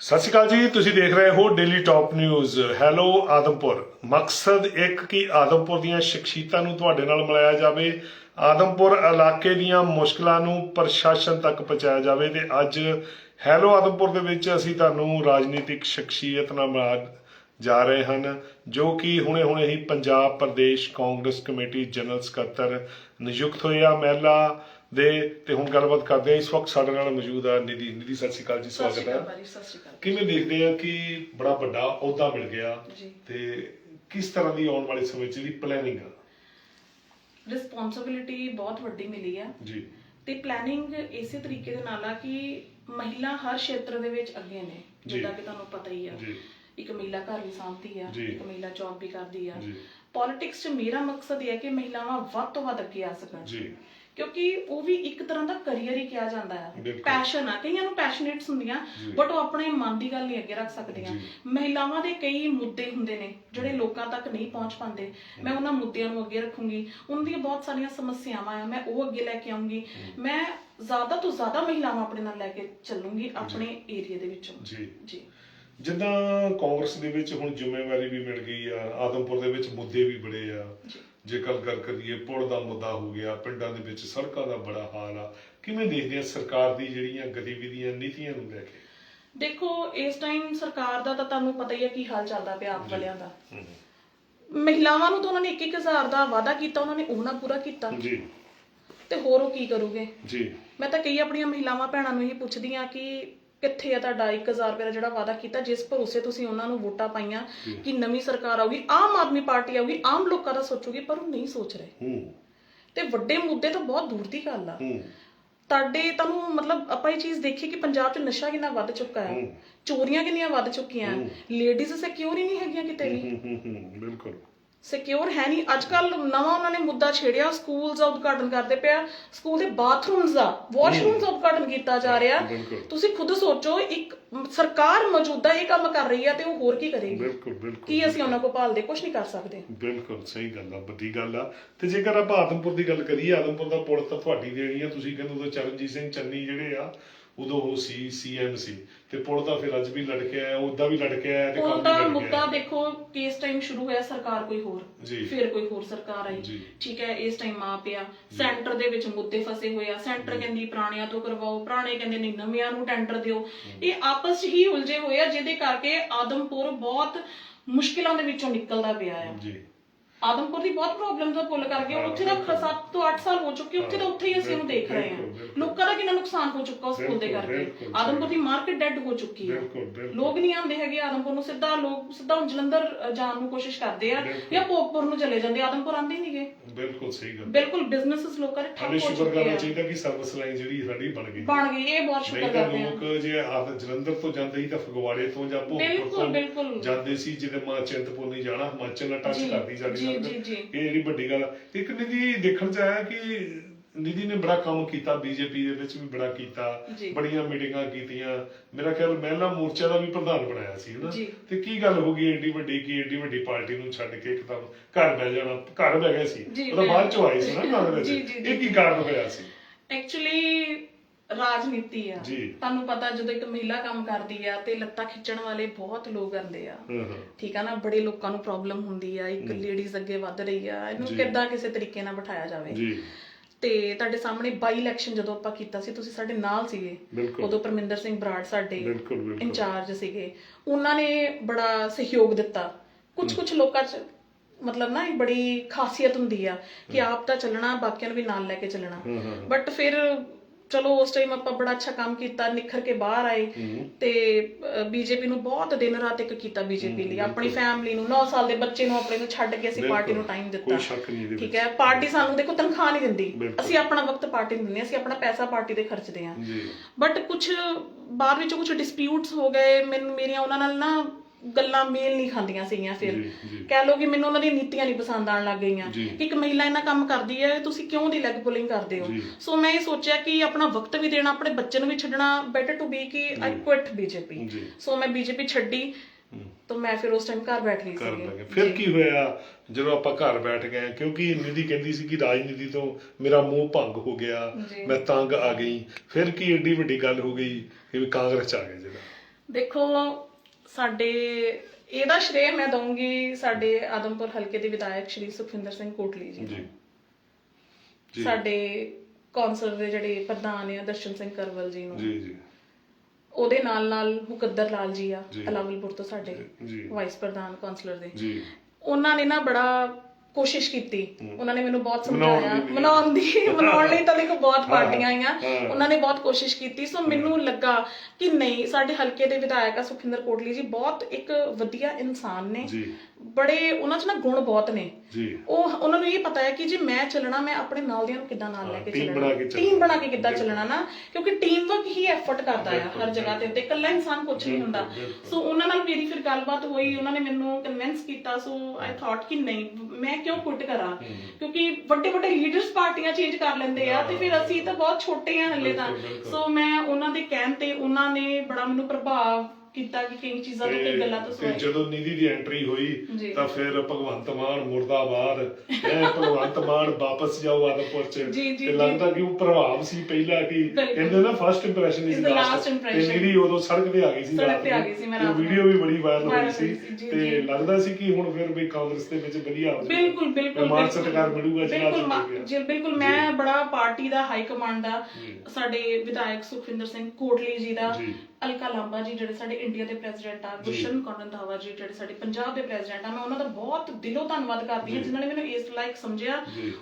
ਸਤਿ ਸ਼੍ਰੀ ਅਕਾਲ ਜੀ, ਤੁਸੀਂ ਦੇਖ ਰਹੇ ਹੋ daily top news hello Adampur. ਮਕਸਦ ਇੱਕ ਕਿ ਆਦਮਪੁਰ ਦੀਆਂ ਸ਼ਖਸੀਅਤਾਂ ਨੂੰ ਤੁਹਾਡੇ ਨਾਲ ਮਿਲਾਇਆ ਜਾਵੇ। ਆਦਮਪੁਰ ਇਲਾਕੇ ਦੀਆਂ ਮੁਸ਼ਕਲਾਂ ਨੂੰ ਪ੍ਰਸ਼ਾਸਨ ਤੱਕ ਪਹੁੰਚਾਇਆ ਜਾਵੇ ਤੇ ਅੱਜ ਹੈਲੋ ਆਦਮਪੁਰ ਦੇ ਵਿੱਚ ਅਸੀਂ ਤੁਹਾਨੂੰ ਰਾਜਨੀਤਿਕ ਸ਼ਖਸੀਅਤ ਨਾਲ ਮਿਲਾ ਜਾ ਰਹੇ ਹਨ, ਜੋ ਕਿ ਹੁਣੇ-ਹੁਣੇ ਹੀ ਪੰਜਾਬ ਪ੍ਰਦੇਸ਼ ਕਾਂਗਰਸ ਕਮੇਟੀ ਜਨਰਲ ਸਕੱਤਰ ਨਿਯੁਕਤ ਹੋਏ ਆ। ਮਹਿਲਾ ਦੇ ਤੇ ਹੁਣ ਗੱਲਬਾਤ ਕਰਦੇ ਹਾਂ। ਇਸ ਵਕਤ ਸਾਡੇ ਨਾਲ ਮੌਜੂਦ ਆ ਨਿਧੀ। ਨਿਧੀ ਸਤਿ ਸ਼੍ਰੀ ਅਕਾਲ ਜੀ ਸਵਾਗਤ ਹੈ। ਕਿਵੇਂ ਦੇਖਦੇ ਆ ਕਿ ਬੜਾ ਵੱਡਾ ਅਹੁਦਾ ਮਿਲ ਗਿਆ। ਤੇ ਕਿਸ ਤਰ੍ਹਾਂ ਦੀ ਆਉਣ ਵਾਲੇ ਸਮੇਂ 'ਚ ਜਿਹੜੀ ਪਲੈਨਿੰਗ ਆ? ਰਿਸਪੌਂਸਿਬਿਲਿਟੀ ਬਹੁਤ ਵੱਡੀ ਮਿਲੀ ਆ। ਜੀ। ਤੇ ਪਲੈਨਿੰਗ ਇਸੇ ਤਰੀਕੇ ਦੇ ਨਾਲ ਆ ਕਿ ਮਹਿਲਾ ਹਰ ਖੇਤਰ ਦੇ ਵਿੱਚ ਅੱਗੇ ਨੇ। ਜਿੱਦਾਂ ਕਿ ਤੁਹਾਨੂੰ ਪਤਾ ਹੀ ਆ। ਜੀ। ਇੱਕ ਮਹਿਲਾ ਘਰ ਵੀ ਸਾਂਭਦੀ ਆ। ਇੱਕ ਮਹਿਲਾ ਜੌਬ ਵੀ ਕਰਦੀ ਆ। ਪੋਲਿਟਿਕਸ 'ਚ ਮੇਰਾ ਮਕਸਦ ਇਹ ਹੈ ਕਿ ਮਹਿਲਾਵਾਂ ਵੱਧ ਤੋਂ ਵੱਧ ਅੱਗੇ ਆ ਸਕਣ। ਜੀ। ਕਿਉਂਕਿ ਉਹ ਵੀ ਇੱਕ ਤਰ੍ਹਾਂ ਦਾ ਕੈਰੀਅਰ ਹੀ ਕਿਹਾ ਜਾਂਦਾ ਹੈ। ਬਿਲਕੁਲ। ਪੈਸ਼ਨ ਆ। ਕਈਆਂ ਨੂੰ ਪੈਸ਼ਨੇਟਸ ਹੁੰਦੀਆਂ ਜੀ। ਬਟ ਉਹ ਆਪਣੇ ਮਨ ਦੀ ਗੱਲ ਨਹੀਂ ਅੱਗੇ ਰੱਖ ਸਕਦੀਆਂ। ਜੀ। ਮਹਿਲਾਵਾਂ ਦੇ ਕਈ ਮੁੱਦੇ ਹੁੰਦੇ ਨੇ ਜਿਹੜੇ ਲੋਕਾਂ ਤੱਕ ਨਹੀਂ ਪਹੁੰਚ ਪਾਉਂਦੇ। ਮੈਂ ਉਹਨਾਂ ਮੁੱਦਿਆਂ ਨੂੰ ਅੱਗੇ ਰੱਖੂੰਗੀ। ਉਹਨਾਂ ਦੀਆਂ ਬਹੁਤ ਸਾਰੀਆਂ ਸਮੱਸਿਆਵਾਂ ਆ ਮੈਂ ਉਹ ਅੱਗੇ ਲੈ ਕੇ ਆਉਂਗੀ। ਮੈਂ ਜ਼ਿਆਦਾ ਤੋਂ ਜ਼ਿਆਦਾ ਮਹਿਲਾਵਾਂ ਆਪਣੇ ਨਾਲ ਲੈ ਕੇ ਚੱਲੂੰਗੀ ਆਪਣੇ ਏਰੀਆ ਦੇ ਵਿੱਚੋਂ। ਜੀ। ਜੀ। ਜਿੱਦਾਂ ਕਾਂਗਰਸ ਦੇ ਵਿੱਚ ਹੁਣ ਜ਼ਿੰਮੇਵਾਰੀ ਵੀ ਮਿਲ ਗਈ ਆ ਆਦਮਪੁਰ ਦੇ ਵਿੱਚ ਮੁੱਦੇ ਵੀ ਬੜੇ ਆ। ਜੀ। ਜੇ ਗੱਲ ਕਰ ਕਰੀਏ ਪੁਲ ਦਾ ਮੁੱਦਾ ਹੋ ਗਿਆ ਪਿੰਡਾਂ ਦੇ ਵਿੱਚ ਸੜਕਾਂ ਦਾ ਬੜਾ ਹਾਲ ਆ ਕਿਵੇਂ ਦੇਖਦੇ ਆ ਸਰਕਾਰ ਦੀ ਜਿਹੜੀਆਂ ਗਤੀਵਿਧੀਆਂ ਨੀਤੀਆਂ ਨੂੰ ਲੈ ਕੇ? ਦੇਖੋ ਇਸ ਟਾਈਮ ਸਰਕਾਰ ਦਾ ਤਾਂ ਤੁਹਾਨੂੰ ਪਤਾ ਹੀ ਹੈ ਕੀ ਹਾਲ ਚੱਲਦਾ ਪਿਆ ਆਪ। ਵਾਲਿਆਂ ਦਾ। ਮਹਿਲਾਵਾਂ ਨੂੰ ਤਾਂ ਉਹਨਾਂ ਨੇ 21000 ਦਾ ਵਾਅਦਾ ਕੀਤਾ ਉਹਨਾਂ ਨੇ ਉਹ ਨਾ ਪੂਰਾ ਕੀਤਾ। ਜੀ। ਤੇ ਹੋਰ ਉਹ ਕੀ ਕਰੋਗੇ? ਜੀ। ਮੈਂ ਤਾਂ ਕਈ ਆਪਣੀਆਂ ਮਹਿਲਾਵਾਂ ਭੈਣਾਂ ਨੂੰ ਇਹ ਪੁੱਛਦੀ ਆ ਕਿ ਕਿੱਥੇ ਆ ਤੁਹਾਡਾ? 1000 ਰੁਪਏ ਦਾ ਜਿਹੜਾ ਵਾਅਦਾ ਕੀਤਾ ਜਿਸ ਭਰੋਸੇ ਤੁਸੀਂ ਉਹਨਾਂ ਨੂੰ ਵੋਟਾਂ ਪਾਈਆਂ। ਕਿ ਨਵੀਂ ਸਰਕਾਰ ਆਊਗੀ ਆਮ ਆਦਮੀ ਪਾਰਟੀ ਆਊਗੀ ਆਮ ਲੋਕਾਂ ਦਾ ਸੋਚੂਗੀ ਪਰ ਉਹ ਨਹੀਂ ਸੋਚ ਰਹੇ। ਤੇ ਵੱਡੇ ਮੁੱਦੇ ਤਾਂ ਬਹੁਤ ਦੂਰ ਦੀ ਗੱਲ ਆ। ਤੁਹਾਡੇ ਤੁਹਾਨੂੰ ਮਤਲਬ ਆਪਾਂ ਇਹ ਚੀਜ਼ ਦੇਖੀ ਕਿ ਪੰਜਾਬ 'ਚ ਨਸ਼ਾ ਕਿੰਨਾ ਵੱਧ ਚੁੱਕਾ ਹੈ। ਚੋਰੀਆਂ ਕਿੰਨੀਆਂ ਵੱਧ ਚੁੱਕੀਆਂ। ਲੇਡੀਜ਼ ਸਿਕਿਉਰ ਹੀ ਨਹੀਂ ਹੈਗੀਆਂ ਕਿਤੇ ਵੀ। ਬਿਲਕੁਲ। ਸਿਕਿਉਰ ਹੈ ਨਹੀਂ। ਅੱਜ ਕੱਲ ਨਵਾਂ ਉਹਨਾਂ ਨੇ ਮੁੱਦਾ ਛੇੜਿਆ ਸਕੂਲਸ ਦਾ ਉਦਘਾਟਨ ਕਰਦੇ ਪਿਆ। ਸਕੂਲ ਦੇ ਬਾਥਰੂਮਸ ਦਾ ਵਾਸ਼ਰੂਮਸ ਦਾ ਉਦਘਾਟਨ ਕੀਤਾ ਜਾ ਰਿਹਾ। ਤੁਸੀਂ ਖੁਦ ਸੋਚੋ ਇੱਕ ਸਰਕਾਰ ਮੌਜੂਦਾ ਇਹ ਕੰਮ ਕਰ ਰਹੀ ਹੈ ਤੇ ਉਹ ਹੋਰ ਕੀ ਕਰੇਗੀ? ਬਿਲਕੁਲ ਬਿਲਕੁਲ ਕੀ ਅਸੀਂ ਉਹਨਾਂ ਕੋਲ ਭਾਲਦੇ? ਕੁਝ ਨਹੀਂ ਕਰ ਸਕਦੇ। ਬਿਲਕੁਲ ਸਹੀ ਗੱਲ ਆ ਵੱਡੀ ਗੱਲ ਆ। ਤੇ ਜੇਕਰ ਆਪਾਂ ਆਦਮਪੁਰ ਦੀ ਗੱਲ ਕਰੀਏ ਆਦਮਪੁਰ ਦਾ ਪੁਲ ਤਾਂ ਤੁਹਾਡੀ ਦੇਣੀ ਆ। ਤੁਸੀਂ ਕਹਿੰਦੇ ਉਦੋਂ ਚਰਨਜੀਤ ਸਿੰਘ ਚੰਨੀ ਜਿਹੜੇ ਆ ਉਦੋਂ ਉਹ ਸੀ ਸੀਐਮ ਸੀ। ਤੇ ਪੁਲ ਤਾਂ ਫਿਰ ਅੱਜ ਵੀ ਲੜਕੇ ਆਇਆ ਉਦਾਂ ਵੀ ਲੜਕੇ ਆਇਆ ਤੇ ਕੰਮ ਉਹਦਾ ਵੀ ਲੜਕੇ ਮੁੱਦਾ ਆਇਆ ਦੇਖੋ ਕਿ ਇਸ ਟਾਈਮ ਸ਼ੁਰੂ ਹੋਇਆ ਸਰਕਾਰ ਕੋਈ ਹੋਰ ਜੀ। ਫਿਰ ਕੋਈ ਹੋਰ ਸਰਕਾਰ ਆਈ। ਠੀਕ ਹੈ ਇਸ ਟਾਈਮ ਆ ਪਿਆ। ਸੈਂਟਰ ਦੇ ਵਿੱਚ ਮੁੱਦੇ ਫਸੇ ਹੋਏ ਆ। ਸੈਂਟਰ ਕਹਿੰਦੀ ਪੁਰਾਣਿਆਂ ਤੋਂ ਕਰਵਾਓ ਪੁਰਾਣੇ ਕਹਿੰਦੇ ਨਹੀਂ ਨਵਿਆਂ ਨੂੰ ਟੈਂਡਰ ਦਿਓ। ਇਹ ਆਪਸ 'ਚ ਹੀ ਉਲਝੇ ਹੋਏ ਆ ਜਿਹਦੇ ਕਰਕੇ ਆਦਮਪੁਰ ਬਹੁਤ ਮੁਸ਼ਕਿਲਾਂ ਦੇ ਵਿੱਚੋਂ ਨਿਕਲਦਾ ਪਿਆ ਆ ਜੀ। ਆਦਮਪੁਰ ਦੀ ਬਹੁਤ ਪ੍ਰੋਬਲਮ ਦਾ ਪੁੱਲ ਕਰਕੇ ਉੱਥੇ ਦਾ ਬਿਲਕੁਲ। 7 ਤੋਂ 8 ਸਾਲ ਹੋ ਚੁੱਕੇ ਉੱਥੇ ਦਾ ਉੱਥੇ ਹੀ ਅਸੀਂ ਉਹਨੂੰ ਦੇਖ ਰਹੇ ਹਾਂ। ਲੋਕਾਂ ਦਾ ਕਿੰਨਾ ਨੁਕਸਾਨ ਹੋ ਚੁੱਕਾ ਉਸ ਪੁੱਲ ਦੇ ਕਰਕੇ। ਆਦਮਪੁਰ ਦੀ ਮਾਰਕੀਟ ਡੈਡ ਹੋ ਚੁੱਕੀ ਹੈ ਲੋਕ ਨਹੀਂ ਆਉਂਦੇ ਹੈਗੇ ਆਦਮਪੁਰ ਨੂੰ। ਸਿੱਧਾ ਲੋਕ ਸਿੱਧਾ ਹੁਣ ਜਲੰਧਰ ਜਾਣ ਨੂੰ ਕੋਸ਼ਿਸ਼ ਕਰਦੇ ਆ। ਜਾਂ ਭੋਗਪੁਰ ਨੂੰ ਚਲੇ ਜਾਂਦੇ। ਆਦਮਪੁਰ ਆਉਂਦੇ ਹੀ ਨਹੀਂਗੇ। ਬਿਲਕੁਲ ਸਹੀ ਗੱਲ। ਬਿਲਕੁਲ ਬਿਜ਼ਨੈਸਸ ਲੋਕਾਂ ਦੇ ਠੱਪ ਹੋ ਸ਼ੁਕਰ ਕਰਨਾ ਆ। ਚਾਹੀਦਾ ਕਿ ਸਰਵਿਸ ਲਾਈਨ ਜਿਹੜੀ ਸਾਡੀ ਬਣ ਗਈ। ਬਣ ਗਈ। ਇਹ ਬਹੁਤ ਨਹੀਂ ਸ਼ੁਕਰ ਤਾਂ ਕਰਦੇ ਆ ਲੋਕ ਜੇ ਆਦ ਜਲੰਧਰ ਤੋਂ ਜਾਂਦੇ ਸੀ ਤਾਂ ਫਗਵਾੜੇ ਤੋਂ ਜਾਂ ਭੋਗਪੁਰ ਤੋਂ। ਜਾਂਦੇ ਸੀ ਜਿਹਦੇ ਮਾਂ ਚਿੰਤਪੁਰਨੀ ਜਾਣਾ ਹਿਮਾਚਲ ਨਾਲ ਟੱਚ ਕਰਦੀ ਸਾਡੀ ਜੀ, ਜੀ। ਇਹ ਜਿਹੜੀ ਵੱਡੀ ਗੱਲ ਆ। ਇੱਕ ਨਿਧੀ ਦੇਖਣ ਚ ਆਇਆ ਕਿ ਨਿਧੀ ਨੇ ਬੜਾ ਕੰਮ ਕੀਤਾ ਬੀਜੇਪੀ ਦੇ ਵਿੱਚ ਵੀ ਬੜਾ ਕੀਤਾ ਜੀ। ਬੜੀਆਂ ਮੀਟਿੰਗਾਂ ਕੀਤੀਆਂ ਮੇਰਾ ਖਿਆਲ ਮਹਿਲਾ ਮੋਰਚਾ ਦਾ ਵੀ ਪ੍ਰਧਾਨ ਬਣਾਇਆ ਸੀ ਹਨਾ ਜੀ। ਤੇ ਕੀ ਗੱਲ ਹੋ ਗਈ ਏਡੀ ਵੱਡੀ ਕੀ ਏਡੀ ਵੱਡੀ ਪਾਰਟੀ ਨੂੰ ਛੱਡ ਕੇ ਇੱਕਦਮ ਘਰ ਬਹਿ ਜਾਣਾ ਘਰ ਬਹਿ ਗਏ ਸੀ ਜੀ, ਉਹ ਤਾਂ ਬਾਅਦ ਚੋਂ ਆਈ ਸੀ ਨਾ। ਕਾਂਗਰਸ ਜੀ, ਜੀ, ਜੀ, ਇਹ ਕੀ। ਕਾਰਨ ਹੋਇਆ ਸੀ ਐਕਚੁਅਲੀ ਰਾਜਨੀਤੀ ਆ। ਜੀ। ਤੁਹਾਨੂੰ ਪਤਾ ਜਦੋਂ ਇੱਕ ਮਹਿਲਾ ਕੰਮ ਕਰਦੀ ਆ ਤੇ ਲੱਤਾਂ ਖਿੱਚਣ ਵਾਲੇ ਬਹੁਤ ਲੋਕ ਆਂਦੇ ਆ। ਹਾਂ ਹਾਂ ਠੀਕ ਆ ਨਾ ਬੜੇ ਲੋਕਾਂ ਨੂੰ ਪ੍ਰੋਬਲਮ ਹੁੰਦੀ ਆ ਇੱਕ ਲੇਡੀਜ਼ ਅੱਗੇ ਵੱਧ ਰਹੀ ਆ ਇਹਨੂੰ। ਕਿੱਦਾਂ ਕਿਸੇ ਤਰੀਕੇ ਨਾਲ ਬਿਠਾਇਆ ਜਾਵੇ। ਜੀ। ਤੇ ਤੁਹਾਡੇ ਸਾਹਮਣੇ ਬਾਈ ਇਲੈਕਸ਼ਨ ਜਦੋਂ ਆਪਾਂ ਕੀਤਾ ਸੀ ਤੁਸੀਂ ਸਾਡੇ ਨਾਲ ਸੀਗੇ। ਬਿਲਕੁਲ। ਉਦੋਂ ਪਰਮਿੰਦਰ ਸਿੰਘ ਬਰਾੜ ਸਾਡੇ ਬਿਲਕੁਲ, ਬਿਲਕੁਲ। ਇੰਚਾਰਜ ਸੀਗੇ। ਉਹਨਾਂ ਨੇ ਬੜਾ ਸਹਿਯੋਗ ਦਿੱਤਾ। ਕੁਝ ਕੁਝ ਲੋਕਾਂ 'ਚ ਮਤਲਬ ਨਾ ਇੱਕ ਬੜੀ ਖਾਸੀਅਤ ਹੁੰਦੀ ਆ ਕਿ ਆਪ ਤਾਂ ਚੱਲਣਾ ਬਾਕੀਆਂ ਨੂੰ ਵੀ ਨਾਲ ਲੈ ਕੇ ਚੱਲਣਾ। ਹਾਂ, ਹਾਂ। ਬਟ ਫਿਰ ਚਲੋ ਉਸ ਟਾਈਮ ਆਪਾਂ ਬੜਾ ਅੱਛਾ ਕੰਮ ਕੀਤਾ ਨਿਖਰ ਕੇ ਬਾਹਰ ਆਏ ਤੇ ਬੀਜੇਪੀ ਨੂੰ ਬਹੁਤ ਦਿਨ ਰਾਤ ਇੱਕ ਕੀਤਾ ਬੀਜੇਪੀ ਲਈ। ਆਪਣੀ ਫੈਮਿਲੀ ਨੂੰ 9 ਸਾਲ ਦੇ ਬੱਚੇ ਨੂੰ ਆਪਣੇ ਨੂੰ ਛੱਡ ਕੇ ਅਸੀਂ ਪਾਰਟੀ ਨੂੰ। ਟਾਈਮ ਦਿੱਤਾ ਕੋਈ ਸ਼ੱਕ ਨਹੀਂ ਇਹਦੇ ਠੀਕ ਹੈ? ਪਾਰਟੀ ਸਾਨੂੰ ਦੇਖੋ ਤਨਖਾਹ ਨਹੀਂ ਦਿੰਦੀ। ਅਸੀਂ ਆਪਣਾ ਵਕਤ ਪਾਰਟੀ ਨੂੰ ਦਿੰਦੇ ਅਸੀਂ ਆਪਣਾ ਪੈਸਾ ਪਾਰਟੀ ਤੇ ਖਰਚਦੇ ਜੀ। ਬਟ ਕੁਝ ਬਾਅਦ ਵਿੱਚ ਕੁਝ ਡਿਸਪਿਊਟਸ ਹੋ ਗਏ ਮੈਨੂੰ ਮੇਰੀਆਂ ਉਹਨਾਂ ਨਾਲ ਨਾ ਗੱਲਾਂ ਮੇਲ ਨਹੀਂ ਖਾਂਦੀਆਂ ਸੀਗੀਆਂ ਫਿਰ। ਜੀ, ਜੀ। ਕਹਿ ਲਓ ਕਿ ਮੈਨੂੰ ਉਹਨਾਂ ਦੀਆਂ ਨੀਤੀਆਂ ਨਹੀਂ ਪਸੰਦ ਆਣ ਲੱਗ ਗਈਆਂ। ਜੀ। ਕਿ ਇੱਕ ਮਹਿਲਾ ਇਹਨਾਂ ਕੰਮ ਕਰਦੀ ਹੈ ਤੁਸੀਂ ਕਿਉਂ ਦੀ ਲੈਗ ਪੁਲਿੰਗ ਕਰਦੇ ਹੋ? ਜੀ। ਸੋ ਮੈਂ ਇਹ ਸੋਚਿਆ ਕਿ ਆਪਣਾ ਵਕਤ ਵੀ ਦੇਣਾ ਆਪਣੇ ਬੱਚੇ ਨੂੰ ਵੀ ਛੱਡਣਾ ਬੈਟਰ ਟੂ ਬੀ ਕਿ ਆਈ ਕੁਇਟ ਬੀਜੇਪੀ ਜੀ। ਸੋ ਮੈਂ ਬੀਜੇਪੀ ਛੱਡੀ ਤਾਂ ਮੈਂ ਫਿਰ ਉਸ ਟਾਈਮ ਘਰ ਬੈਠ ਗਈ ਕਰ ਸੀ ਫਿਰ ਕੀ ਹੋਇਆ? ਜਦੋਂ ਆਪਾਂ ਘਰ ਬੈਠ ਗਏ ਕਿਉਂਕਿ ਨਿਧੀ ਕਹਿੰਦੀ ਸੀ ਕਿ ਰਾਜਨੀਤੀ ਤੋਂ ਮੇਰਾ ਮੂੰਹ ਭੰਗ ਹੋ ਗਿਆ ਜੀ। ਮੈਂ ਤੰਗ ਆ ਗਈ। ਫਿਰ ਕੀ ਏਡੀ ਵੱਡੀ ਗੱਲ ਹੋ ਗਈ ਕਿ ਵੀ ਕਾਂਗਰਸ ਚ ਆ ਗਏ ਜਿਹੜਾ? ਦੇਖੋ ਸਾਡੇ ਇਹਦਾ ਸ਼੍ਰੇਅ ਮੈਂ ਦਊਂਗੀ ਸਾਡੇ ਆਦਮਪੁਰ ਹਲਕੇ ਦੇ ਵਿਧਾਇਕ ਸ਼੍ਰੀ ਸੁਖਵਿੰਦਰ ਸਿੰਘ ਕੋਟਲੀ ਜੀ ਨੂੰ। ਜੀ। ਜੀ। ਸਾਡੇ ਕੌਂਸਲ ਦੇ ਜਿਹੜੇ ਪ੍ਰਧਾਨ ਆ ਦਰਸ਼ਨ ਸਿੰਘ ਕਰਵਲ ਜੀ ਨੂੰ। ਜੀ ਜੀ। ਉਹਦੇ ਨਾਲ ਨਾਲ ਮੁਕੱਦਰ ਲਾਲ ਜੀ ਆ ਜੀ। ਅਲਾਵਲਪੁਰ ਤੋਂ ਸਾਡੇ ਜੀ। ਵਾਈਸ ਪ੍ਰਧਾਨ ਕੌਂਸਲਰ ਦੇ। ਜੀ। ਉਹਨਾਂ ਨੇ ਨਾ ਬੜਾ ਕੋਸ਼ਿਸ਼ ਕੀਤੀ। ਉਹਨਾਂ ਨੇ ਮੈਨੂੰ ਬਹੁਤ ਸਮਝਾਇਆ। ਮਨਾਉਣ ਦੀ ਮਨਾਉਣ ਲਈ ਤਾਂ ਦੇਖੋ ਬਹੁਤ ਪਾਰਟੀਆਂ ਆਈਆਂ। ਉਹਨਾਂ ਨੇ ਬਹੁਤ ਕੋਸ਼ਿਸ਼ ਕੀਤੀ। ਸੋ ਮੈਨੂੰ ਲੱਗਾ ਕਿ ਨਹੀਂ ਸਾਡੇ ਹਲਕੇ ਦੇ ਵਿਧਾਇਕ ਆ ਸੁਖਿੰਦਰ ਕੋਟਲੀ ਜੀ ਬਹੁਤ ਇੱਕ ਵਧੀਆ ਇਨਸਾਨ ਨੇ। ਬੜੇ ਉਹਨਾਂ 'ਚ ਨਾ ਗੁਣ ਬਹੁਤ ਨੇ। ਜੀ। ਉਹ ਉਹਨਾਂ ਨੂੰ ਇਹ ਪਤਾ ਹੈ ਕਿ ਜੇ ਮੈਂ ਚੱਲਣਾ ਮੈਂ ਆਪਣੇ ਨਾਲ ਦਿਆਂ ਨੂੰ ਕਿੱਦਾਂ ਨਾਲ ਲੈ ਕੇ ਚੱਲਣਾ। ਬਣਾ ਕੇ ਚੱਲਣਾ। ਟੀਮ ਬਣਾ ਕੇ ਕਿੱਦਾਂ ਚੱਲਣਾ ਨਾ? ਕਿਉਂਕਿ ਟੀਮ ਵਰਕ ਹੀ ਐਫਰਟ ਕਰਦਾ ਆ ਹਰ ਜਗ੍ਹਾ ਤੇ ਉੱਤੇ ਇਕੱਲਾ ਇਨਸਾਨ ਕੁਝ ਨਹੀਂ ਹੁੰਦਾ। ਸੋ ਉਹਨਾਂ ਨਾਲ ਮੇਰੀ ਫਿਰ ਗੱਲਬਾਤ ਹੋਈ ਉਹਨਾਂ ਨੇ ਮੈਨੂੰ ਕਨਵਿੰਸ ਕੀਤਾ। ਸੋ ਆਈ ਥਾਟ ਕਿ ਨਹੀਂ ਮੈਂ ਕਿਉਂ ਕੁਇਟ ਕਰਾਂ? ਕਿਉਂਕਿ ਵੱਡੇ ਵੱਡੇ ਲੀਡਰਸ ਪਾਰਟੀਆਂ ਚੇਂਜ ਕਰ ਲੈਂਦੇ ਆ ਤੇ ਫਿਰ ਅਸੀਂ ਤਾਂ ਬਹੁਤ ਛੋਟੇ ਆ ਹੱਲੇ ਤਾਂ। ਸੋ ਮੈਂ ਉਹਨਾਂ ਦੇ ਕਹਿਣ ਤੇ ਉਹਨਾਂ ਨੇ ਬੜਾ ਮੈਨੂੰ ਪ੍ਰਭਾਵ ਕੀਤਾ ਕਿ ਕਈ ਚੀਜ਼ਾਂ ਤੋਂ ਕਈ ਗੱਲਾਂ ਤੋਂ ਤੇ ਸੁਣਾਈ ਜਦੋਂ ਨਿਧੀ ਦੀ ਐਂਟਰੀ ਹੋਈ ਜੀ। ਤਾਂ ਫਿਰ ਭਗਵੰਤ ਮਾਨ ਮੁਰਦਾਬਾਦ ਇਹ ਭਗਵੰਤ ਮਾਨ ਵਾਪਸ ਜਾਓ ਆਦਮਪੁਰ ਚ ਜੀ, ਜੀ, ਤੇ ਜੀ। ਲੱਗਦਾ ਕਿ ਉਹ ਪ੍ਰਭਾਵ ਸੀ ਪਹਿਲਾਂ ਕਿ ਬਿਲਕੁਲ। ਕਹਿੰਦੇ ਨਾ first impression Is is the last last ਤੇ. ਨਿਧੀ ਉਦੋਂ ਸੜਕ ਤੇ ਆ ਗਈ ਸੀ ਸੜਕ ਰਾਤ ਤੇ ਆ। ਗਈ ਸੀ ਮੈਂ ਰਾਤ ਨੂੰ। ਵੀਡੀਓ ਵੀ ਬੜੀ ਵਾਇਰਲ ਹੋਈ ਸੀ ਹੋਈ ਸੀ, ਜੀ, ਤੇ ਜੀ। ਲੱਗਦਾ ਸੀ ਕਿ ਹੁਣ ਫਿਰ ਵੀ ਕਾਂਗਰਸ ਦੇ ਵਿੱਚ ਵਧੀਆ ਹੋ ਜਾਊਗਾ। ਬਿਲਕੁਲ ਬਿਲਕੁਲ ਮਾਨ ਬਿਲਕੁਲ। ਸਤਿਕਾਰ ਮਿਲੂਗਾ ਜਿਹੜਾ ਬਿਲਕੁਲ ਮਾ- ਜੀ ਬਿਲਕੁਲ ਮੈਂ ਬੜਾ ਪਾਰਟੀ ਦਾ ਹਾਈ ਕਮਾਂਡ ਦਾ ਸਾਡੇ ਵਿਧਾਇਕ ਸੁਖਵਿੰਦਰ ਸਿੰਘ ਕੋਟਲੀ ਜੀ ਦਾ ਜੀ। ਅਲਕਾ ਲਾਂਬਾ ਜੀ ਜਿਹੜੇ ਸਾਡੇ ਇੰਡੀਆ ਦੇ ਪ੍ਰੈਜ਼ੀਡੈਂਟ ਆ ਗੁਸ਼ਨ ਰੰਧਾਵਾ ਜੀ ਜਿਹੜੇ ਸਾਡੇ ਪੰਜਾਬ ਦੇ ਪ੍ਰੈਜ਼ੀਡੈਂਟ ਆ ਮੈਂ ਉਹਨਾਂ ਦਾ ਬਹੁਤ ਦਿਲੋਂ ਧੰਨਵਾਦ ਕਰਦੀ ਹਾਂ ਜਿਨ੍ਹਾਂ ਨੇ ਮੈਨੂੰ ਇਸ ਲਾਇਕ ਸਮਝਿਆ।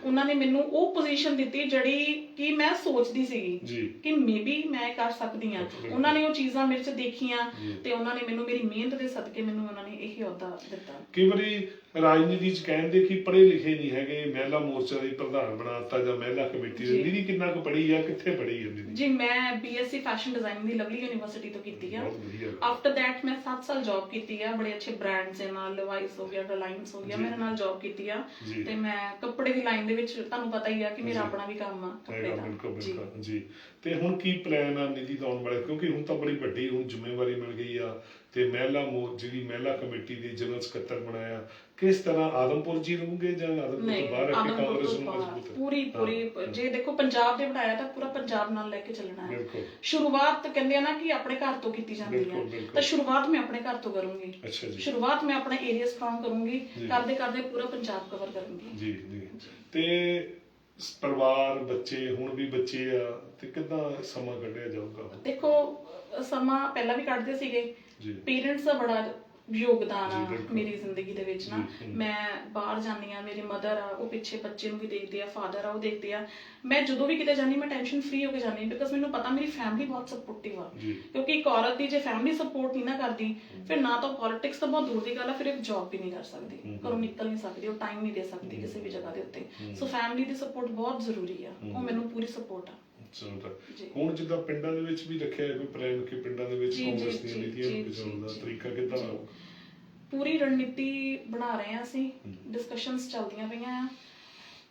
ਉਹਨਾਂ ਨੇ ਮੈਨੂੰ ਉਹ ਪੋਜੀਸ਼ਨ ਦਿੱਤੀ ਜਿਹੜੀ ਕਿ ਮੈਂ ਸੋਚਦੀ ਸੀਗੀ ਕਿ ਮੇਬੀ ਮੈਂ ਕਰ ਸਕਦੀ ਆ। ਉਹਨਾਂ ਨੇ ਉਹ ਚੀਜ਼ਾਂ ਮੇਰੇ 'ਚ ਦੇਖੀਆਂ ਤੇ ਉਹਨਾਂ ਨੇ ਮੈਨੂੰ ਮੇਰੀ ਮਿਹਨਤ ਦੇ ਸਦਕੇ ਮੈਨੂੰ ਉਹਨਾਂ ਨੇ ਇਹ ਅਹੁਦਾ ਦਿੱਤਾ। ਕਈ ਵਾਰੀ ਰਾਜਨੀਤੀ ਚ ਕਹਿੰਦੇ ਕਿ ਪੜ੍ਹੇ ਲਿਖੇ ਨਹੀਂ ਹੈਗੇ ਮਹਿਲਾ ਮੋਰਚਾ ਦੀ ਪ੍ਰਧਾਨ ਬਣਾਤਾ ਜਾਂ ਮਹਿਲਾ ਕਮੇਟੀ ਦੇ। ਨਿਧੀ ਕਿੰਨਾ ਕੁ ਪੜ੍ਹੀ ਆ ਕਿੱਥੇ ਪੜ੍ਹੀ ਆ ਨਿਧੀ ਜੀ ਮੈਂ ਬੀਐਸਸੀ ਫੈਸ਼ਨ ਡਿਜ਼ਾਈਨਿੰਗ ਦੀ ਲਵਲੀ ਯੂਨੀਵਰਸਿਟੀ ਤੋਂ ਕੀਤੀ ਆ। ਬਹੁਤ ਵਧੀਆ। ਆਫਟਰ ਥੈਟ ਮੈਂ 7 ਸਾਲ ਜੌਬ ਕੀਤੀ ਆ। ਬੜੇ ਅੱਛੇ ਬ੍ਰਾਂਡਸ ਦੇ ਨਾਲ ਲਵਾਈਸ ਹੋ ਗਿਆ ਰਿਲਾਇੰਸ ਹੋ ਗਿਆ। ਮੇਰੇ ਨਾਲ ਜੌਬ ਕੀਤੀ ਆ। ਜੀ। ਤੇ ਮੈਂ ਕੱਪੜੇ ਦੀ ਲਾਈਨ ਦੇ ਵਿੱਚ ਤੁਹਾਨੂੰ ਪਤਾ ਹੀ ਆ ਕਿ ਮੇਰਾ ਜੀ। ਆਪਣਾ ਵੀ ਕੰਮ ਆ ਕੱਪੜੇ ਹੈਗਾ ਦਾ। ਬਿਲਕੁਲ ਜੀ। ਬਿਲਕੁਲ। ਜੀ। ਤੇ ਹੁਣ ਕੀ ਪਲਾਨ ਆ ਨਿਧੀ ਦਾ ਆਉਣ ਵਾਲੇ? ਕਿਉਂਕਿ ਹੁਣ ਤਾਂ ਬੜੀ ਵੱਡੀ ਹੁਣ ਜ਼ਿੰਮੇਵਾਰੀ ਮਿਲ ਗਈ ਆ। ਤੇ ਮਹਿਲਾ ਮੋ ਜਿਹੜੀ ਮਹਿਲਾ ਕਮੇਟੀ ਦੀ ਜਨਰਲ ਸਕੱਤਰ ਬਣਾਇਆ ਕਿਸ ਤਰ੍ਹਾਂ ਆਦਮਪੁਰ ਜੀ ਰਹੋਗੇ ਜਾਂ ਆਦਮਪੁਰ ਤੋਂ ਬਾਹਰ ਰੱਖ ਕੇ ਕਾਂਗਰਸ ਨੂੰ ਮਜ਼ਬੂਤ? ਪੂਰੀ ਪੂਰੀ ਜੇ ਦੇਖੋ ਪੰਜਾਬ ਦੇ ਬਣਾਇਆ ਤਾਂ ਪੂਰਾ ਪੰਜਾਬ ਨਾਲ ਲੈ ਕੇ ਚੱਲਣਾ ਹੈ। ਸ਼ੁਰੂਆਤ ਕਹਿੰਦੇ ਆ ਨਾ ਕਿ ਆਪਣੇ ਘਰ ਤੋਂ ਕੀਤੀ ਜਾਂਦੀ ਹੈ। ਤਾਂ ਸ਼ੁਰੂਆਤ ਮੈਂ ਆਪਣੇ ਘਰ ਤੋਂ ਕਰੂੰਗੀ। ਸ਼ੁਰੂਆਤ ਮੈਂ ਆਪਣਾ ਏਰੀਆ ਸਟਰੋਂਗ ਕਰੂੰਗੀ। ਕਰਦੇ ਕਰਦੇ ਪੂਰਾ ਪੰਜਾਬ ਕਵਰ ਕਰੂੰਗੀ। ਜੀ ਜੀ। ਤੇ ਪਰਿਵਾਰ ਬੱਚੇ ਹੁਣ ਵੀ ਬੱਚੇ ਆ ਤੇ ਕਿੱਦਾਂ ਸਮਾਂ ਕੱਢਿਆ ਜਾਊਗਾ? ਦੇਖੋ ਸਮਾਂ ਪਹਿਲਾਂ ਵੀ ਕੱਢਦੇ ਸੀਗੇ। ਪੇਰੈਂਟਸ ਦਾ ਬੜਾ ਯੋਗਦਾਨ ਆ। ਮੇਰੀ ਜ਼ਿੰਦਗੀ ਦੇ ਵਿੱਚ ਨਾ। ਮੈਂ ਬਾਹਰ ਜਾਂਦੀ ਆ ਮੇਰੀ ਮਦਰ ਆ ਉਹ ਪਿੱਛੇ ਬੱਚੇ ਨੂੰ ਵੀ ਦੇਖਦੇ ਆ ਫਾਦਰ ਆ ਉਹ ਦੇਖਦੇ ਆ। ਮੈਂ ਜਦੋਂ ਵੀ ਕਿਤੇ ਜਾਂਦੀ ਮੈਂ ਟੈਨਸ਼ਨ ਫ੍ਰੀ ਹੋ ਕੇ ਜਾਂਦੀ ਬਿਕਾਜ਼ ਮੈਨੂੰ ਪਤਾ ਮੇਰੀ ਫੈਮਿਲੀ ਬਹੁਤ ਸਪੋਰਟਿਵ ਆ। ਕਿਉਂਕਿ ਇੱਕ ਔਰਤ ਦੀ ਜੇ ਫੈਮਿਲੀ ਸਪੋਰਟ ਨਹੀਂ ਨਾ ਕਰਦੀ ਫਿਰ ਨਾ ਤਾਂ ਪੋਲਿਟਿਕਸ ਤਾਂ ਬਹੁਤ ਦੂਰ ਦੀ ਗੱਲ ਆ ਫਿਰ ਇੱਕ ਜੌਬ ਵੀ ਨਹੀਂ ਕਰ ਸਕਦੀ। ਘਰੋਂ ਨਿਕਲ ਨਹੀਂ ਸਕਦੀ ਉਹ ਟਾਈਮ ਨਹੀਂ ਦੇ ਸਕਦੀ ਕਿਸੇ ਵੀ ਜਗ੍ਹਾ ਦੇ ਉੱਤੇ। ਸੋ ਫੈਮਿਲੀ ਦੀ ਸਪੋਰਟ ਬਹੁਤ ਜ਼ਰੂਰੀ ਆ। ਉਹ ਮੈਨੂੰ ਪੂਰੀ ਸਪੋਰਟ ਆ। ਚਲੋ ਤਾਂ। ਜੀ। ਹੁਣ ਜਿੱਦਾਂ ਪਿੰਡਾਂ ਦੇ ਵਿੱਚ ਵੀ ਰੱਖਿਆ ਹੈ ਕੋਈ ਪਲਾਨ ਕਿ ਪਿੰਡਾਂ ਦੇ ਵਿੱਚ ਜੀ, ਜੀ, ਕਾਂਗਰਸ ਦੀਆਂ ਜੀ, ਨੀਤੀਆਂ ਨੂੰ ਜੀ, ਬਚਾਉਣ ਦਾ ਜੀ, ਤਰੀਕਾ ਕਿੱਦਾਂ ਜੀ। ਪੂਰੀ ਰਣਨੀਤੀ ਬਣਾ ਰਹੇ ਹਾਂ ਅਸੀਂ ਡਿਸਕਸ਼ਨਸ ਚੱਲਦੀਆਂ ਪਈਆਂ ਆ।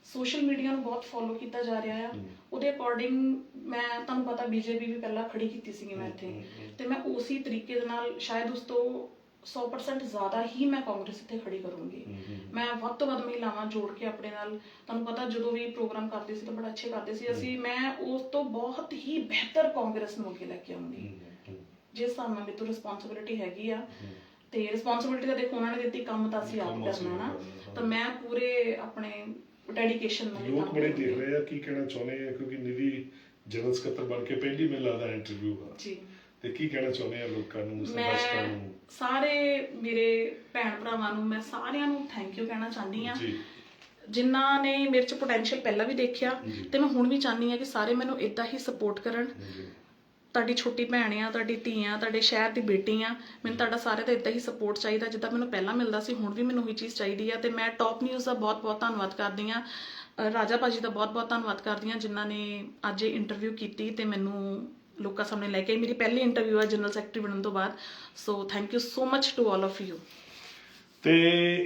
ਸੋਸ਼ਲ ਮੀਡੀਆ ਨੂੰ ਬਹੁਤ ਫੋਲੋ ਕੀਤਾ ਜਾ ਰਿਹਾ ਆ। ਉਹਦੇ ਅਕੋਰਡਿੰਗ ਮੈਂ ਤੁਹਾਨੂੰ ਪਤਾ ਬੀਜੇਪੀ ਵੀ ਪਹਿਲਾਂ ਖੜੀ ਕੀਤੀ ਸੀਗੀ ਮੈਂ ਇੱਥੇ। ਤੇ ਮੈਂ ਉਸੇ ਤਰੀਕੇ ਦੇ ਨਾਲ ਸ਼ਾਇਦ ਉਸ ਤੋਂ 100% ਜ਼ਿਆਦਾ ਹੀ ਮੈਂ ਕਾਂਗਰਸ ਇੱਥੇ ਖੜੀ ਕਰੂੰਗੀ। ਮੈਂ ਵੱਧ ਤੋਂ ਵੱਧ ਮਹਿਲਾਵਾਂ ਜੋੜ ਕੇ ਆਪਣੇ ਨਾਲ ਤੁਹਾਨੂੰ ਪਤਾ ਜਦੋਂ ਵੀ ਪ੍ਰੋਗਰਾਮ ਕਰਦੇ ਸੀ ਤਾਂ ਬੜਾ ਅੱਛੇ ਕਰਦੇ ਸੀ। ਅਸੀਂ ਮੈਂ ਉਸ ਤੋਂ ਬਹੁਤ ਹੀ ਬਿਹਤਰ ਕਾਂਗਰਸ ਨੂੰ ਅੱਗੇ ਲੈ ਕੇ ਆਉਂਗੀ। ਜਿਸ ਹਿਸਾਬ ਨਾਲ ਮੇਰੇ ਤੋਂ ਰਿਸਪੌਂਸਿਬਿਲਿਟੀ ਹੈਗੀ ਆ। ਤੇ ਰਿਸਪੌਂਸਿਬਿਲਿਟੀ ਤਾਂ ਦੇਖੋ ਉਹਨਾਂ ਨੇ ਦਿੱਤੀ ਕੰਮ ਤਾਂ ਅਸੀਂ ਆਪ ਕਰਨਾ ਨਾ। ਤਾਂ ਮੈਂ ਪੂਰੇ ਆਪਣੇ ਡੈਡੀਕੇਸ਼ਨ ਨਾਲ ਇਹ ਲੋਕ ਬੜੇ। ਦੇਖ ਰਹੇ ਆ ਕੀ ਕਹਿਣਾ ਚਾਹੁੰਦੇ ਆ ਕਿਉਂਕਿ ਨਿਧੀ ਜਨਰਲ ਸਕੱਤਰ ਬਣ ਕੇ ਪਹਿਲੀ ਮੈਨੂੰ ਲੱਗਦਾ ਇੰਟਰਵਿਊ ਆ ਜੀ। ਤੇ ਕੀ ਕਹਿਣਾ ਚਾਹੁੰਦੇ ਆ ਲੋਕਾਂ ਨੂੰ ਮੈਂ ਦਰਸ਼ਕਾਂ ਨੂੰ? ਸਾਰੇ ਮੇਰੇ ਭੈਣ ਭਰਾਵਾਂ ਨੂੰ ਮੈਂ ਸਾਰਿਆਂ ਨੂੰ ਥੈਂਕ ਯੂ ਕਹਿਣਾ ਚਾਹੁੰਦੀ ਆ ਜੀ। ਜਿਨ੍ਹਾਂ ਨੇ ਮੇਰੇ ਚ ਪੋਟੈਂਸ਼ੀਅਲ ਪਹਿਲਾਂ ਵੀ ਦੇਖਿਆ ਜੀ। ਤੇ ਮੈਂ ਹੁਣ ਵੀ ਚਾਹੁੰਦੀ ਆ ਕਿ ਸਾਰੇ ਮੈਨੂੰ ਇਦਾਂ ਹੀ ਸਪੋਰਟ ਕਰਨ। ਜੀ। ਤੁਹਾਡੀ ਛੋਟੀ ਭੈਣ ਆ ਤੁਹਾਡੀ ਧੀ ਆ ਤੁਹਾਡੇ ਸ਼ਹਿਰ ਦੀ ਬੇਟੀ ਆ ਮੈਨੂੰ ਤੁਹਾਡਾ ਸਾਰੇ ਦਾ ਇਦਾਂ ਹੀ ਸਪੋਰਟ ਚਾਹੀਦਾ ਜਿੱਦਾਂ ਮੈਨੂੰ ਪਹਿਲਾਂ ਮਿਲਦਾ ਸੀ ਹੁਣ ਵੀ ਮੈਨੂੰ ਉਹੀ ਚੀਜ਼ ਚਾਹੀਦੀ ਆ। ਤੇ ਮੈਂ ਟੌਪ ਨਿਊਜ਼ ਦਾ ਬਹੁਤ-ਬਹੁਤ ਧੰਨਵਾਦ ਕਰਦੀ ਆ ਰਾਜਾ ਭਾਜੀ ਦਾ ਬਹੁਤ-ਬਹੁਤ ਧੰਨਵਾਦ ਕਰਦੀ ਆ ਜਿਨ੍ਹਾਂ ਨੇ ਅੱਜ ਇਹ ਇੰਟਰਵਿਊ ਕੀਤੀ ਤੇ ਮੈਨੂੰ ਲੋਕਾਂ ਸਾਹਮਣੇ ਲੈ ਕੇ ਆਈ। ਮੇਰੀ ਪਹਿਲੀ ਇੰਟਰਵਿਊ ਆ ਜਨਰਲ ਸੈਕਟਰੀ ਬਣਨ ਤੋਂ ਬਾਅਦ। So thank you so much to all of you ਤੇ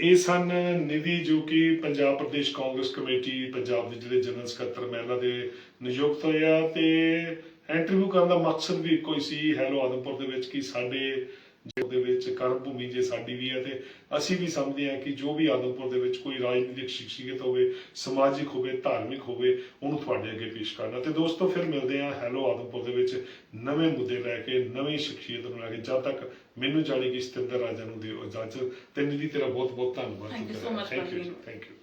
ਇਹ ਸਨ ਨਿਧੀ, ਜੋ ਕਿ ਪੰਜਾਬ ਪ੍ਰਦੇਸ਼ ਕਾਂਗਰਸ ਕਮੇਟੀ, ਪੰਜਾਬ ਦੇ ਜਿਹੜੇ ਜਨਰਲ ਸਕੱਤਰ ਮਹਿਲਾ ਦੇ ਨਿਯੁਕਤ ਹੋਇਆ ਤੇ ਇੰਟਰਵਿਊ ਕਰਨ ਦਾ ਮਕਸਦ ਵੀ ਇੱਕੋ ਹੀ ਸੀ, ਹੈਲੋ, ਆਦਮਪੁਰ ਦੇ ਵਿੱਚ ਕਿ ਸਾਡੇ ਜਿਹਦੇ ਵਿੱਚ ਕਰਮ ਭੂਮੀ ਜੇ ਸਾਡੀ ਵੀ ਹੈ ਤੇ ਅਸੀਂ ਵੀ ਸਮਝਦੇ ਹਾਂ ਕਿ ਜੋ ਵੀ ਆਦਮਪੁਰ ਦੇ ਵਿੱਚ ਕੋਈ ਰਾਜਨੀਤਿਕ ਸ਼ਖਸੀਅਤ ਹੋਵੇ ਸਮਾਜਿਕ ਹੋਵੇ ਧਾਰਮਿਕ ਹੋਵੇ ਉਹਨੂੰ ਤੁਹਾਡੇ ਅੱਗੇ ਪੇਸ਼ ਕਰਨਾ। ਤੇ ਦੋਸਤੋ ਫਿਰ ਮਿਲਦੇ ਹਾਂ ਹੈਲੋ ਆਦਮਪੁਰ ਦੇ ਵਿੱਚ ਨਵੇਂ ਮੁੱਦੇ ਲੈ ਕੇ ਨਵੀਂ ਸ਼ਖਸੀਅਤ ਨੂੰ ਲੈ ਕੇ। ਜਦ ਤੱਕ ਮੈਨੂੰ ਜਾਣੀ ਕਿ ਸਤਿੰਦਰ ਰਾਜਾ ਨੂੰ ਦਿਓ ਇਜਾਜ਼ਤ ਤੇ ਨਿਧੀ ਤੇਰਾ ਬਹੁਤ ਬਹੁਤ ਧੰਨਵਾਦ ਥੈਂਕ ਯੂ. Thank you